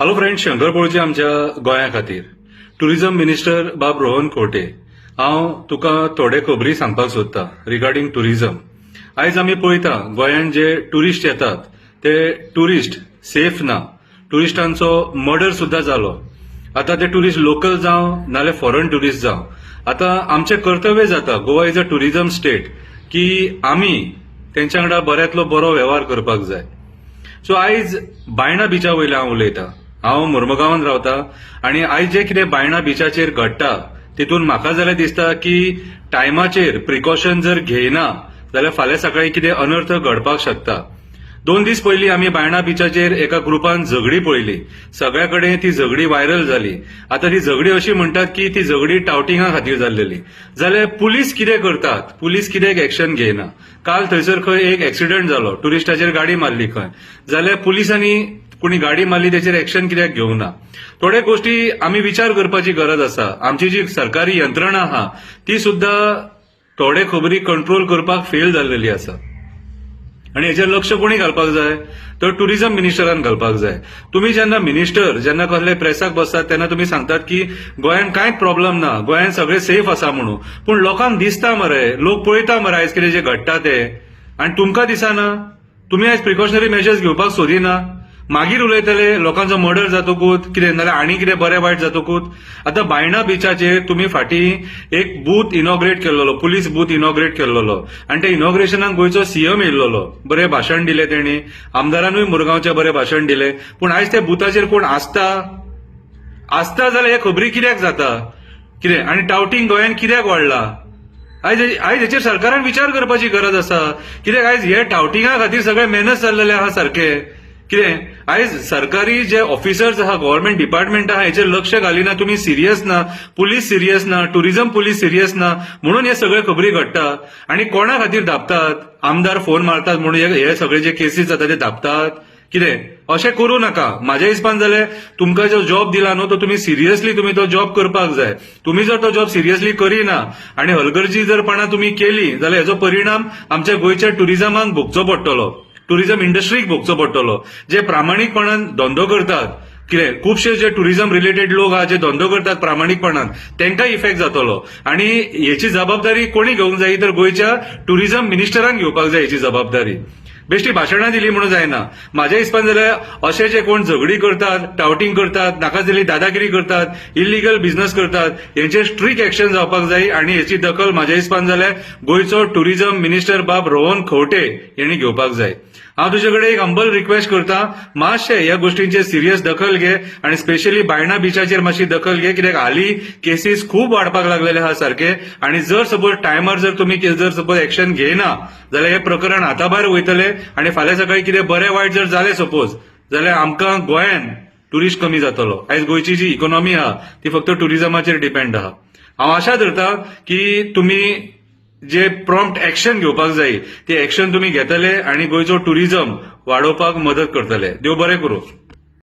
Hello friend Shankar पोळचे आमच्या गोंया खातीर। टुरिझम मिनिस्टर बाब रोहन खोटे हांव तुका थोडे खबरी सांगपाक सोदतां रिगार्डिंग टुरिझम आयज आमी पळयता गोंयांत जे टुरिस्ट येतात ते टुरिस्ट सेफ ना. टुरिस्टांचो मर्डर सुद्दां जालो आतां ते टुरिस्ट लोकल जावं नाल्यार फॉरेन टुरिस्ट जावं. आतां आमचें कर्तव्य जाता Goa is a tourism state की आमी तेंच्या वांगडा बऱ्यांतलो बरो वेव्हार करपाक जाय. सो आयज बायणा बिचा वयल्यान हांव उलयतां. हांव मुर्मगांवान रावतां. आनी आयज जे कितें बायणा बिचाचेर घडटा तितून म्हाका जाल्यार दिसता की टायमाचेर प्रिकॉशन जर घेयना जाल्यार फाल्यां सकाळीं कितें अनर्थ घडपाक शकता. दोन दीस पयलीं आमी बायणा बिचाचेर एका ग्रुपान झगडी पळयली. सगळ्या कडेन ती झगडी व्हायरल जाली. आतां ती झगडी अशी म्हणटात की ती झगडी टावटिंगा खातीर जाल्लेली. जाल्यार पुलीस कितें करतात? पुलीस कितें एक्शन घेयना. काल थंयसर खंय एक एक्सिडंट जालो. टुरिस्टाचेर गाडी मारली खंय. जाल्यार पुलिसांनी कोणी गाडी मारली त्याचेर एक्शन कित्याक घेवना थोड्या गोष्टी आमी विचार करपाची गरज आसा. आमची जी सरकारी यंत्रणा आहा ती सुद्धा थोडे खबरी कंट्रोल करपाक फेल जाल्लेली आसा. आणि हेचेर लक्ष कोणी घालपाक जाय? तर टुरिझम मिनिस्टरान घालपाक जाय. तुम्ही जेन्ना मिनिस्टर जेन्ना कसले प्रेसाक बसतात तेन्ना तुम्ही सांगतात की गोंयांत कांयच प्रॉब्लेम ना. गोंयांत सगळें सेफ आसा म्हणून. पूण लोकांक दिसता मरे लोक पळयता मरे आयज कितें जे घडटा ते. आनी तुमकां दिसना. तुमी आयज प्रिकॉशनरी मेजर्स घेवपाक सोदिना. मागीर उलयतले लोकांचो मर्डर जातकूत कितें नाल्यार आनी कितें बरें वायट जातकूत. आतां बायणा बिचाचेर तुमी फाटीं एक बूथ इनॉग्रेट केल्लो पुलीस बूथ इनॉग्रेट केल्लो आनी त्या इनॉग्रेशनाक गोंयचो सीएम येयल्लो बरें भाशण दिलें तेणी. आमदारानूय मुरगांवचें बरें भाशण दिलें. पूण आयज त्या बुथाचेर कोण आसता? आसता जाल्यार हे खबरी कित्याक जाता? कितें? आनी टावटींग गोंयान कित्याक वाडला? आयज आयज हेचेर सरकारान विचार करपाची गरज आसा. कित्याक आयज हे टावटिंगा खातीर सगळे मेहनत जाल्लेले आहा सारकें? कितें आयज सरकारी जे ऑफिसर्स आहा गव्हर्मेंट डिपार्टमेंट आहा हेचेर लक्ष घालिना तुमी सिरियस ना पुलीस सिरियस ना टुरिझम पुलीस सिरियस ना म्हणून हे सगळे खबरी घडटा आणि कोणा खातीर धापतात आमदार फोन मारतात म्हणून हे- सगळे जे केसीस जाता ते धापतात कितें अशें करूं नाका. म्हाज्या हिसपान जाल्यार तुमकां जो जॉब दिला न्हू तो तुमी सिरियसली तुमी तो जॉब करपाक जाय. तुमी जर तो जॉब सिरियसली करिना आणि हलगर्जी जर पणा तुमी केली जाल्यार हेचो परिणाम आमच्या गोंयच्या टुरिझमाक भोगचो पडटलो. टुरिझम इंडस्ट्रीक भोगचो पडटलो. जे प्रामाणीकपणान धंदो करतात कितें खुबशे जे टुरिझम रिलेटेड लोक आहा जे धंदो करतात प्रामाणीकपणान तांकां इफेक्ट जातलो. आणि हेची जबाबदारी कोणी घेवंक जाय तर गोंयच्या टुरिझम मिनिस्टरान घेवपाक जाय हेची जबाबदारी. बेश्टी भाशणां दिली म्हणून जायना. म्हाज्या हिसपान जाल्यार अशे जे कोण झगडी करतात टावटींग करतात नाका जाली दादागिरी करतात इलिगल बिझनेस करतात यांचेर स्ट्रीक एक्शन जावपाक जाय आणि हेची दखल म्हाज्या हिसपान जाल्यार गोंयचो टुरिझम मिनिस्टर बाब रोहन खंवटे यांनी घेवपाक जाय. हांव तुजे कडेन एक हंबल रिक्वेस्ट करता. मातशे ह्या गोष्टींचे सिरियस दखल घे आणि स्पेशली बायणा बिचाचेर मातशी दखल घे. कित्याक हाली केसीस खूब वाडपाक लागलेले आहा सारखे. आणि जर सपोज टायमार जर तुम्ही जर सपोज एक्शन घेयना जाल्यार हे प्रकरण हाता भायर वयतले आणि फाल्यां सकाळी कितें बरें वायट जर जालें सपोज जाल्यार आमकां गोंयान टुरिस्ट कमी जातलो. आयज गोंयची जी इकॉनॉमी आहा ती फक्त टुरिझमाचेर डिपेंड आहा हांव आशा धरता की तुमी जे प्रॉम्प्ट एक्शन घेवपाक जाय ते एक्शन तुमी घेतले आणि गोंयचो टुरिझम वाडोवपाक मदत करतले. देव बरें करूं.